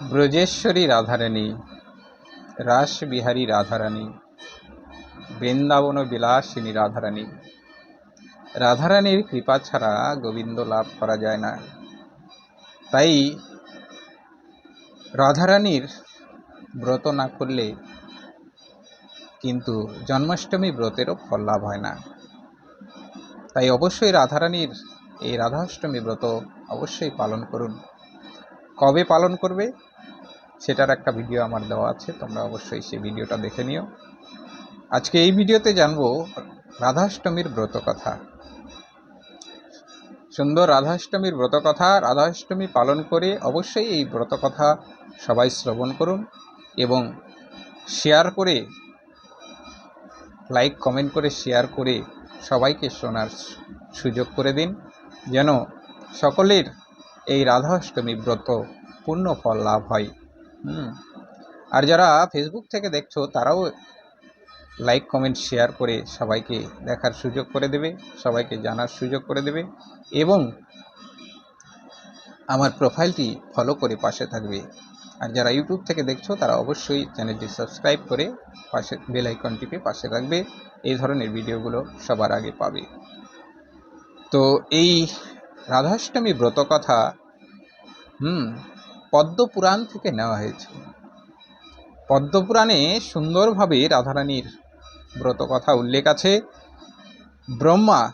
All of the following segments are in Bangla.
ব্রজেশ্বরী রাধারানী, রাসবিহারী রাধারানী, বৃন্দাবন বিলাসিনী রাধারানী। রাধারানীর কৃপা ছাড়া গোবিন্দ লাভ করা যায় না। তাই রাধারানীর ব্রত না করলে কিন্তু জন্মাষ্টমী ব্রতেরও ফল লাভ হয় না। তাই অবশ্যই রাধারানীর এই রাধাষ্টমী ব্রত অবশ্যই পালন করুন। কবে পালন করবে? সেটার একটা ভিডিও আমার দেওয়া আছে, তোমরা অবশ্যই সেই ভিডিওটা দেখে নিও। আজকে এই ভিডিওতে জানব রাধাষ্টমীর ব্রত কথা সুন্দর রাধাষ্টমীর ব্রত কথা রাধাষ্টমী পালন করে অবশ্যই এই ব্রত কথা সবাই শ্রবণ করুন এবং শেয়ার করে, লাইক, কমেন্ট করে, শেয়ার করে সবাইকে শোনার সুযোগ করে দিন, যেন সকলের এই রাধাষ্টমী ব্রত পূর্ণ ফল লাভ হয়। আর যারা ফেসবুক থেকে দেখছ, তারাও লাইক কমেন্ট শেয়ার করে সবাইকে দেখার সুযোগ করে দেবে, সবাইকে জানার সুযোগ করে দেবে এবং আমার প্রোফাইলটি ফলো করে পাশে থাকবে। আর যারা ইউটিউব থেকে দেখছ, তারা অবশ্যই চ্যানেলটি সাবস্ক্রাইব করে পাশে বেল আইকন টিপে পাশে রাখবে। এই ধরনের ভিডিওগুলো সবার আগে পাবে। তো এই রাধাষ্টমী ব্রত কথা হুম পদ্মপুরাণ থেকে নেওয়া হয়েছে। পদ্মপুরাণে সুন্দরভাবে রাধারানীর ব্রত কথা উল্লেখ আছে। ব্রহ্মা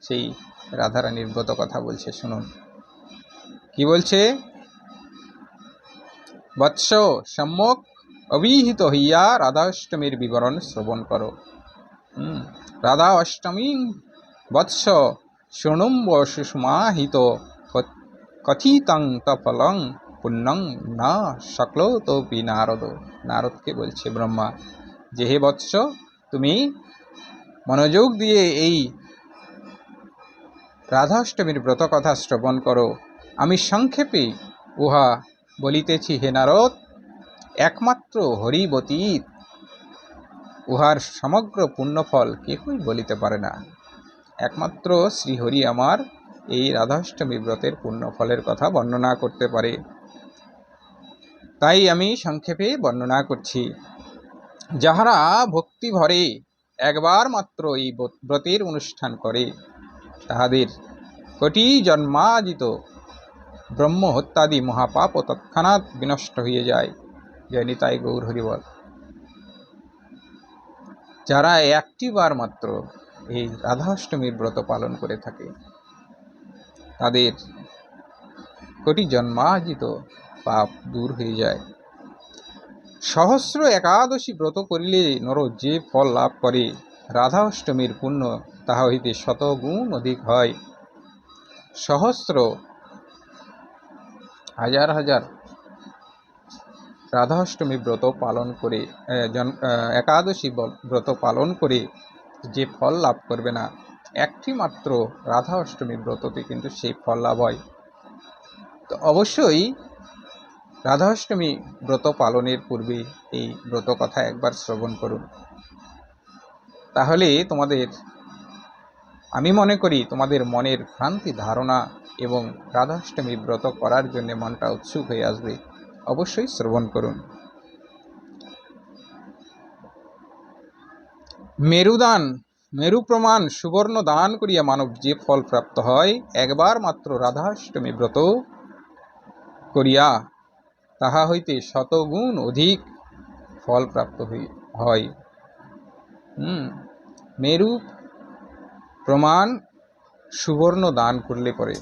সেই রাধারানীর ব্রত কথা বলছে, শুনুন। কি বলছে? বৎস সম্যক অবিহিত হইয়া রাধা অষ্টমীর বিবরণ শ্রবণ করো। রাধা অষ্টমী বৎস শৃণুম্ব সুষমাহিত কথিতং তফলং পুণ্যং না সকলতপি নারদ। নারদকে বলছে ব্রহ্মা, যে হে বৎস, তুমি মনোযোগ দিয়ে এই রাধাষ্টমীর ব্রত কথা শ্রবণ করো। আমি সংক্ষেপে উহা বলিতেছি, হে নারদ, একমাত্র হরিবতীত উহার সমগ্র পুণ্যফল কেহই বলিতে পারে না। একমাত্র শ্রীহরি আমার এই রাধাষ্টমী ব্রতের পুণ্যফলের কথা বর্ণনা করতে পারে। তাই আমি সংক্ষেপে বর্ণনা করছি। যাহারা ভক্তি ভরে একবার মাত্র এই ব্রতের অনুষ্ঠান করে, তাহাদের কোটি জন্মাজিত ব্রহ্ম হত্যাদি মহাপাপ তৎক্ষণাৎ বিনষ্ট হয়ে যায়। জয় নিতাই গৌর হরিবল। যারা একটি বার মাত্র এই রাধাষ্টমীর ব্রত পালন করে থাকে তাদের কোটি জন্মাজিত পাপ দূর হয়ে যায়। সহস্র একাদশী ব্রত করিলে নর যে ফল লাভ করে রাধা অষ্টমীর পুণ্য তাহা হইতে শতগুণ অধিক হয়। সহস্র হাজার হাজার রাধা অষ্টমী ব্রত পালন করে একাদশী ব্রত পালন করে যে ফল লাভ করবে না একটি মাত্র রাধা অষ্টমী ব্রততে কিন্তু সেই ফল লাভ হয়। তো অবশ্যই রাধা অষ্টমী ব্রত পালনের পূর্বে এই ব্রত কথা একবার শ্রবণ করুন। তাহলে তোমাদের, আমি মনে করি তোমাদের মনের ভ্রান্তি ধারণা এবং রাধাষ্টমী ব্রত করার জন্য মনটা উৎসুক হয়ে আসবে, অবশ্যই শ্রবণ করুন। মেরুদান মেরু প্রমাণ সুবর্ণ দান করিয়া মানব যে ফল প্রাপ্ত হয়, একবার মাত্র রাধাষ্টমী ব্রত করিয়া তাহা হইতে শতগুণ অধিক ফল প্রাপ্ত হয়। মেরু প্রমাণ সুবর্ণ দান করলে পরে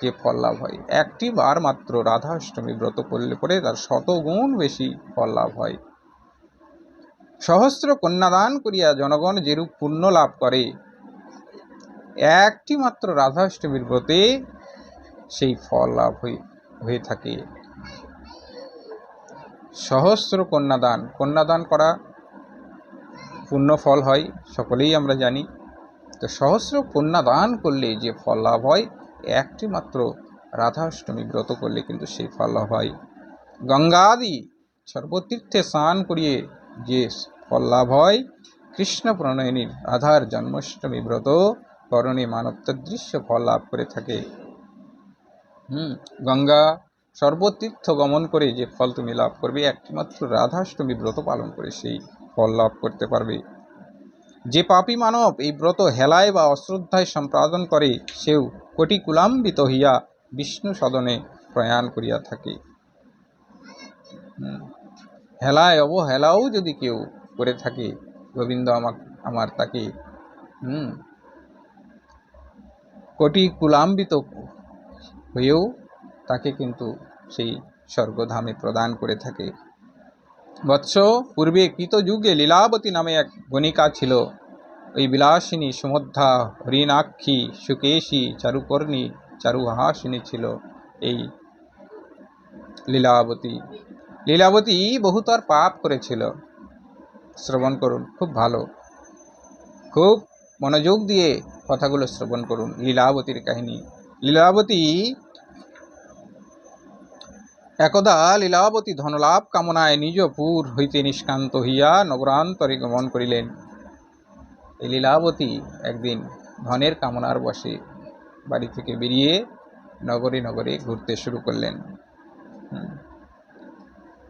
যে ফল লাভ হয়, একটি বার মাত্র রাধাষ্টমী ব্রত করলে পরে তার শতগুণ বেশি ফল লাভ হয়। সহস্র কন্যাদান করিয়া জনগণ যেরূপ পুণ্য লাভ করে, একটি মাত্র রাধাষ্টমীর ব্রতে সেই ফল লাভ হয়ে থাকে। সহস্র কন্যাদান কন্যাদান করা পুণ্য ফল হয়, সকলেই আমরা জানি। তো সহস্র কন্যাদান করলে যে ফল লাভ হয়, একটি মাত্র রাধাষ্টমী ব্রত করলে কিন্তু সেই ফল লাভ হয়। গঙ্গাদি সর্বতীর্থে স্নান করিয়ে যে ফল লাভ হয়? কৃষ্ণ প্রণয়নীর রাধার জন্মাষ্টমী ব্রত করণে মানবতদৃশ্য ফল লাভ করে থাকে। হুম, গঙ্গা, সর্বতীর্থ গমন করে যে ফল তুমি লাভ করবে, একটিমাত্র রাধাষ্টমী ব্রত পালন করে সেই ফল লাভ করতে পারবে। যে পাপী মানব এই ব্রত হেলায় বা অশ্রদ্ধায় সম্পাদন করে, সেও কোটি কুলাম্বিত হইয়া বিষ্ণু সদনে প্রয়াণ করিয়া থাকে। হেলায় অবহেলাও যদি কেউ করে থাকে, গোবিন্দ আমার আমার তাকে, হুম, কোটি কুলাম্বিত হয়েও তাকে কিন্তু সেই স্বর্গধামে প্রদান করে থাকে। বৎস পূর্বে কৃতযুগে লীলাবতী নামে এক গণিকা ছিল। ওই বিলাসিনী সুমধ্যা হরিণাক্ষী সুকেশী, চারুকর্ণী, চারুহাসিনী ছিল এই লীলাবতী। লীলাবতী বহুতর পাপ করেছিল। শ্রবণ করুন, খুব ভালো। খুব মনোযোগ দিয়ে কথাগুলো শ্রবণ করুন, লীলাবতীর কাহিনী। লীলাবতী একদা লীলাবতী ধনলাভ কামনায় নিজ পুর হইতে নিষ্কান্ত হইয়া নগরান্তরে গমন করিলেন। এই লীলাবতী একদিন ধনের কামনার বসে বাড়ি থেকে বেরিয়ে নগরে নগরে ঘুরতে শুরু করলেন।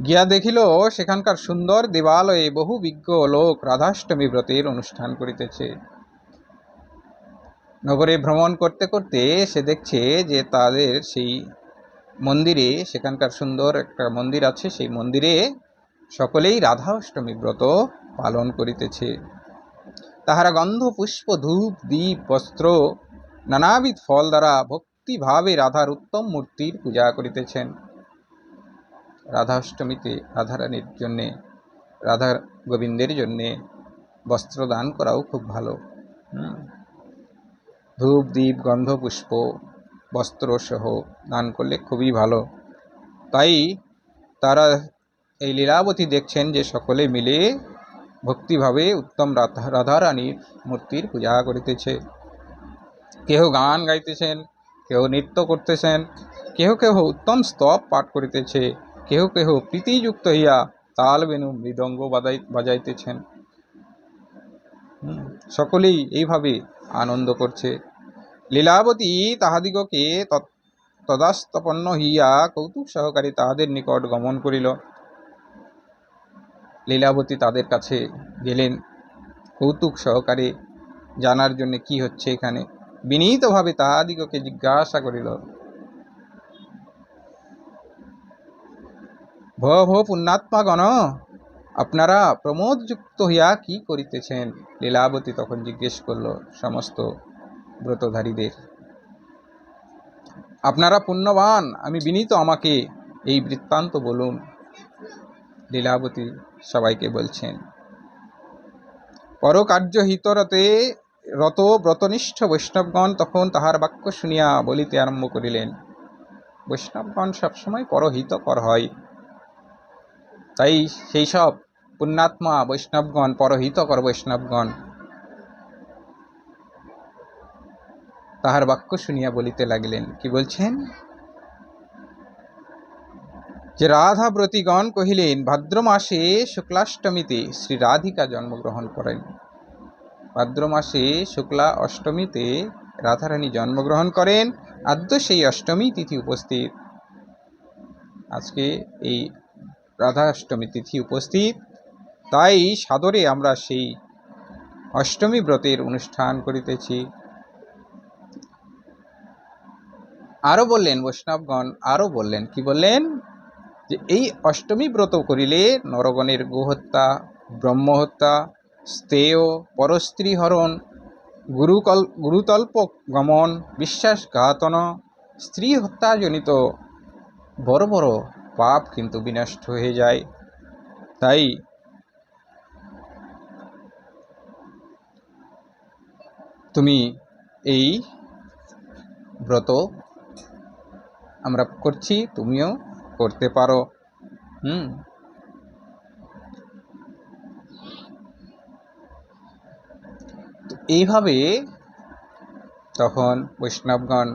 গিয়া দেখিল, সেখানকার সুন্দর দেবালয়ে বহু বিজ্ঞ লোক রাধাষ্টমী ব্রতের অনুষ্ঠান করিতেছে। নগরে ভ্রমণ করতে করতে সে দেখছে যে তাদের সেই মন্দিরে, সেখানকার সুন্দর একটা মন্দির আছে, সেই মন্দিরে সকলেই রাধা অষ্টমী ব্রত পালন করিতেছে। তাহারা গন্ধ, পুষ্প, ধূপ দ্বীপ বস্ত্র, নানাবিধ ফল দ্বারা ভক্তিভাবে রাধার উত্তম মূর্তির পূজা করিতেছেন। রাধাষ্টমীতে রাধারানীর জন্যে রাধা গোবিন্দের জন্যে বস্ত্র দান করাও খুব ভালো। ধূপ দ্বীপ গন্ধ পুষ্প বস্ত্র সহ দান করলে খুবই ভালো। তাই তারা এই লীলাবতী দেখছেন যে সকলে মিলে ভক্তিভাবে উত্তম রাধা, রাধারানীর মূর্তির পূজা করিতেছে। কেহ গান গাইতেছেন কেউ নৃত্য করতেছেন, কেহ কেহ উত্তম স্তব পাঠ করিতেছে। কেহ কেহ প্রীতিযুক্ত হইয়া তাল বেনু মৃদঙ্গ বাজাই বাজাইতেছেন। সকলেই এইভাবে আনন্দ করছে। লীলাবতী তাহাদিগকে তদাস্তপন্ন হইয়া কৌতুক সহকারে তাহাদের নিকট গমন করিল। লীলাবতী তাদের কাছে গেলেন। কৌতুক সহকারে জানার জন্য কি হচ্ছে এখানে? বিনীতভাবে তাহাদিগকে জিজ্ঞাসা করিল। ভ ভ পুণ্যাত্মাগণ আপনারা প্রমোদযুক্ত হইয়া কি করিতেছেন? লীলাবতী তখন জিজ্ঞেস করল, সমস্ত ব্রতধারীদের। আপনারা পুণ্যবান, আমি বিনীত আমাকে এই বৃত্তান্ত বলুন। লীলাবতী সবাইকে বলছেন পরকার্য হিতরতে রত ব্রতনিষ্ঠ বৈষ্ণবগণ তখন তাহার বাক্য শুনিয়া বলিতে আরম্ভ করিলেন, বৈষ্ণবগণ সবসময় পরহিতকর হয়। তাই সেই সব পুণ্যাত্মা বৈষ্ণবগণ, পরহিতকর বৈষ্ণবগণ, তাহার বাক্য শুনিয়া বলিতে লাগিলেন, কি বলছেন? যে রাধা ব্রতীগণ কহিলেন ভাদ্র মাসে শুক্লাষ্টমীতে শ্রী রাধিকা জন্মগ্রহণ করেন। ভাদ্র মাসে শুক্লা অষ্টমীতে রাধারানী জন্মগ্রহণ করেন। আদ্য সেই অষ্টমী তিথি উপস্থিত। আজকে এই রাধা অষ্টমী তিথি উপস্থিত। তাই সাদরে আমরা সেই অষ্টমী ব্রতের অনুষ্ঠান করিতেছি। আরও বললেন বৈষ্ণবগণ আরও বললেন, কি বললেন? যে এই অষ্টমী ব্রত করিলে নরগণের গোহত্যা, ব্রহ্মহত্যা, স্তেয় পরস্ত্রী হরণ গুরুকল, গুরুতল্প গমন, বিশ্বাসঘাতন স্ত্রী হত্যাজনিত বড় বড় পাপ কিন্তু বিনষ্ট হয়ে যায়। তাই তুমি এই ব্রত আমরা করছি, তুমিও করতে পারো। হুম। এইভাবে তখন বৈষ্ণবগণ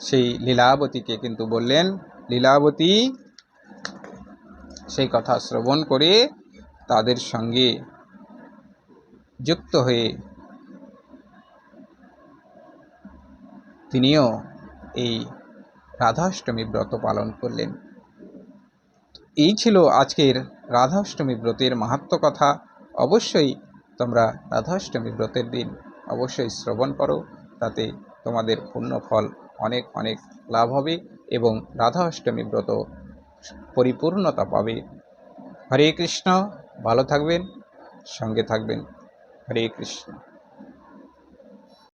সেই লীলাবতীকে কিন্তু বললেন লীলাবতী সেই কথা শ্রবণ করে তাদের সঙ্গে যুক্ত হয়ে তিনিও এই রাধাষ্টমী ব্রত পালন করলেন। এই ছিল আজকের রাধাষ্টমী ব্রতের মাহাত্ম কথা। অবশ্যই তোমরা রাধাষ্টমী ব্রতের দিন অবশ্যই শ্রবণ করো, তাতে তোমাদের পূর্ণ ফল অনেক অনেক লাভ হবে। এবং রাধা অষ্টমী ব্রত পরিপূর্ণতা পাবে। হরে কৃষ্ণ ভালো থাকবেন সঙ্গে থাকবেন। হরে কৃষ্ণ।